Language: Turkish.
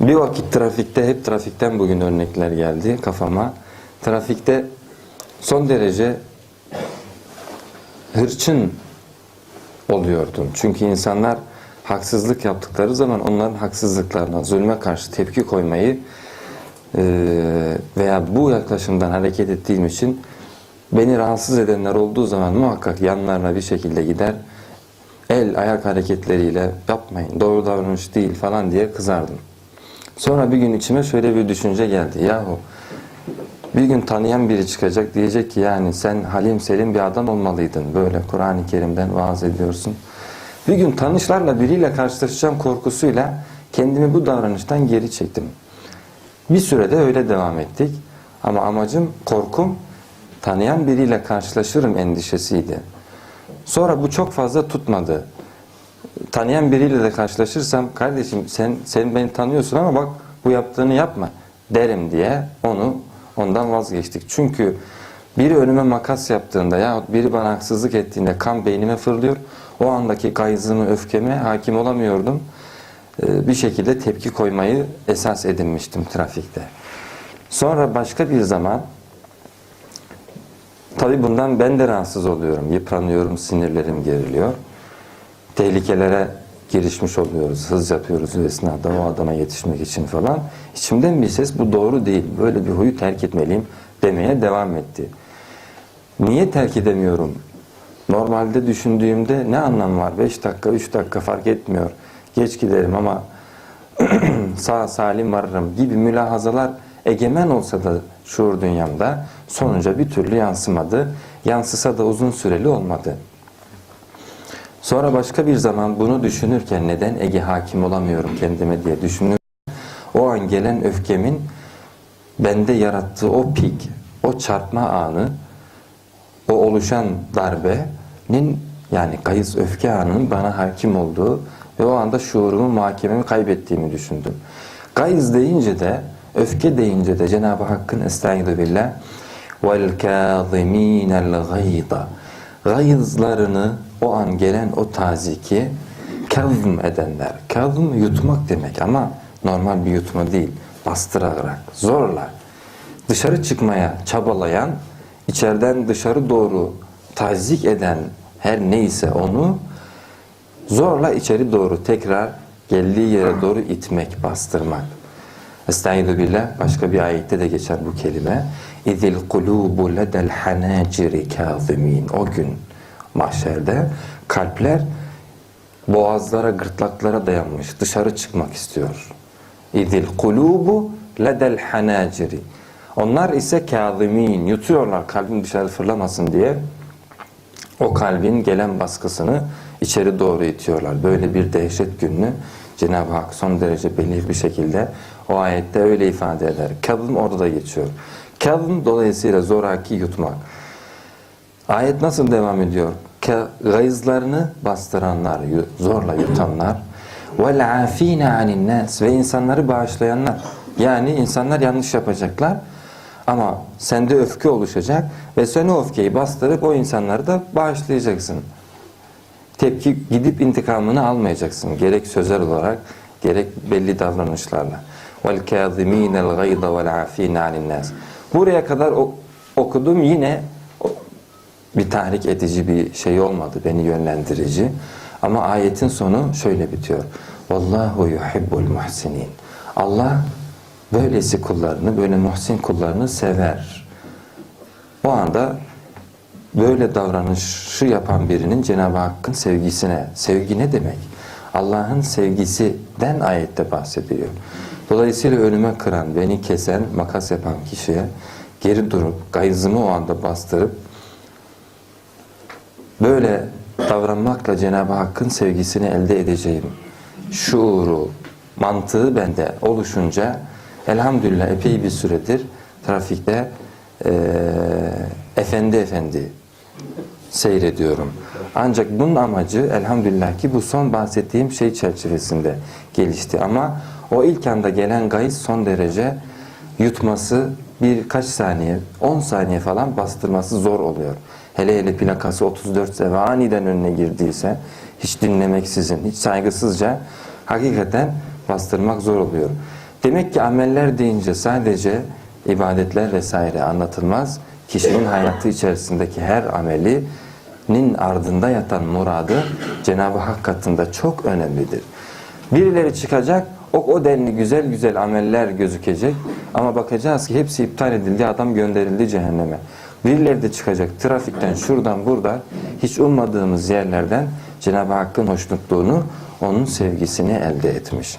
Bir vakit trafikte, hep trafikten bugün örnekler geldi kafama. Trafikte son derece hırçın oluyordum. Çünkü insanlar haksızlık yaptıkları zaman onların haksızlıklarına, zulme karşı tepki koymayı e, veya bu yaklaşımdan hareket ettiğim için beni rahatsız edenler olduğu zaman muhakkak yanlarına bir şekilde gider el ayak hareketleriyle yapmayın doğru davranış değil falan diye kızardım. Sonra bir gün içime şöyle bir düşünce geldi. Yahu bir gün tanıyan biri çıkacak diyecek ki yani sen halim selim bir adam olmalıydın. Böyle Kur'an-ı Kerim'den vaaz ediyorsun. Bir gün tanışlarla biriyle karşılaşacağım korkusuyla kendimi bu davranıştan geri çektim. Bir sürede öyle devam ettik. Ama amacım korkum tanıyan biriyle karşılaşırım endişesiydi. Sonra bu çok fazla tutmadı. Tanıyan biriyle de karşılaşırsam kardeşim sen sen beni tanıyorsun ama bak bu yaptığını yapma derim diye onu ondan vazgeçtik. Çünkü biri önüme makas yaptığında yahut biri bana haksızlık ettiğinde kan beynime fırlıyor. O andaki gayzımı, öfkeme hakim olamıyordum. Ee, Bir şekilde tepki koymayı esas edinmiştim trafikte. Sonra başka bir zaman Tabii bundan ben de rahatsız oluyorum. Yıpranıyorum, sinirlerim geriliyor. Tehlikelere girişmiş oluyoruz. Hız yapıyoruz o esnada o adama yetişmek için falan. İçimden bir ses bu doğru değil. Böyle bir huyu terk etmeliyim demeye devam etti. Niye terk edemiyorum? Normalde düşündüğümde ne anlam var? 5 dakika, 3 dakika fark etmiyor. Geç giderim ama sağ salim varırım gibi mülahazalar egemen olsa da şuur dünyamda sonuca bir türlü yansımadı. Yansısa da uzun süreli olmadı. Sonra başka bir zaman bunu düşünürken neden Ege hakim olamıyorum kendime diye düşünür. O an gelen öfkemin bende yarattığı o pik, o çarpma anı, o oluşan darbenin yani kayıs öfke anının bana hakim olduğu ve o anda şuurumu, muhakememi kaybettiğimi düşündüm. Gayz deyince de, öfke deyince de Cenab-ı Hakk'ın estaizu billah vel kâzimînel gıyda Gayızlarını o an gelen o taziki kazm edenler. Kazm yutmak demek ama normal bir yutma değil. Bastırarak, zorla dışarı çıkmaya çabalayan, içeriden dışarı doğru tazik eden her neyse onu zorla içeri doğru tekrar geldiği yere doğru itmek, bastırmak. Estaizu billah başka bir ayette de geçer bu kelime. İzil kulubu ledel hanaciri kazimin. O gün mahşerde kalpler boğazlara, gırtlaklara dayanmış. Dışarı çıkmak istiyor. İzil kulubu ledel hanaciri. Onlar ise kazimin. Yutuyorlar kalbin dışarı fırlamasın diye. O kalbin gelen baskısını içeri doğru itiyorlar. Böyle bir dehşet gününü Cenab-ı Hak son derece belirli bir şekilde o ayette öyle ifade eder. Kavm orada da geçiyor. Kavm dolayısıyla zoraki yutmak. Ayet nasıl devam ediyor? Gayızlarını bastıranlar, zorla yutanlar afina anin nas ve insanları bağışlayanlar. Yani insanlar yanlış yapacaklar ama sende öfke oluşacak ve sen o öfkeyi bastırıp o insanları da bağışlayacaksın. Tepki gidip intikamını almayacaksın. Gerek sözel olarak gerek belli davranışlarla. Gayda vel afîne anin nas. Buraya kadar okudum yine bir tahrik edici bir şey olmadı, beni yönlendirici. Ama ayetin sonu şöyle bitiyor. Vallahu yuhibbul muhsinin. Allah böylesi kullarını, böyle muhsin kullarını sever. O anda böyle davranışı yapan birinin Cenab-ı Hakk'ın sevgisine, sevgi ne demek? Allah'ın sevgisinden ayette bahsediyor. Dolayısıyla önüme kıran, beni kesen, makas yapan kişiye geri durup, gayzımı o anda bastırıp böyle davranmakla Cenab-ı Hakk'ın sevgisini elde edeceğim şuuru, mantığı bende oluşunca elhamdülillah epey bir süredir trafikte e, efendi efendi seyrediyorum. Ancak bunun amacı elhamdülillah ki bu son bahsettiğim şey çerçevesinde gelişti. Ama o ilk anda gelen gayz son derece yutması birkaç saniye, 10 saniye falan bastırması zor oluyor. Hele hele plakası 34 ise ve aniden önüne girdiyse hiç dinlemeksizin, hiç saygısızca hakikaten bastırmak zor oluyor. Demek ki ameller deyince sadece ibadetler vesaire anlatılmaz. Kişinin hayatı içerisindeki her amelinin ardında yatan muradı Cenab-ı Hak katında çok önemlidir. Birileri çıkacak, o, o denli güzel güzel ameller gözükecek ama bakacağız ki hepsi iptal edildi, adam gönderildi cehenneme. Birileri de çıkacak trafikten şuradan buradan hiç ummadığımız yerlerden Cenab-ı Hakk'ın hoşnutluğunu, onun sevgisini elde etmiş.